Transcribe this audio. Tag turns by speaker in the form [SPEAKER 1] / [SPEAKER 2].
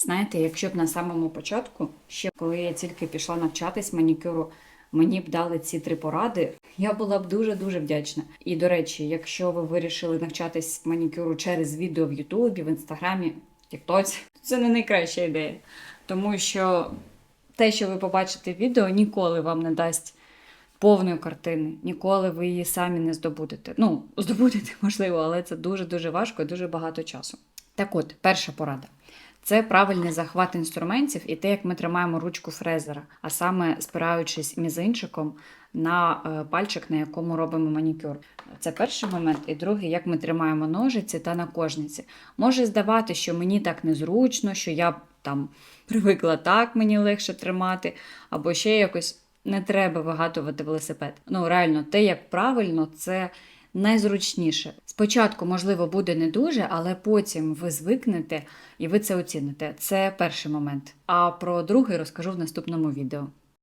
[SPEAKER 1] Знаєте, якщо б на самому початку, ще коли я тільки пішла навчатись манікюру, мені б дали ці три поради, я була б дуже-дуже вдячна. І до речі, якщо ви вирішили навчатись манікюру через відео в Ютубі, в Інстаграмі, Тіктоці, це не найкраща ідея. Тому що те, що ви побачите в відео, ніколи вам не дасть повної картини. Ніколи ви її самі не здобудете. Ну, здобудете можливо, але це дуже-дуже важко і дуже багато часу. Так от, перша порада. Це правильний захват інструментів і те, як ми тримаємо ручку фрезера, а саме спираючись мізинчиком на е, пальчик, на якому робимо манікюр. Це перший момент. І другий, як ми тримаємо ножиці та накожниці. Може здавати, що мені так незручно, що я там привикла так, мені легше тримати, або ще якось не треба вигадувати велосипед. Ну, реально, те, як правильно, це найзручніше. Спочатку, можливо, буде не дуже, але потім ви звикнете і ви це оціните. Це перший момент. А про другий розкажу в наступному відео.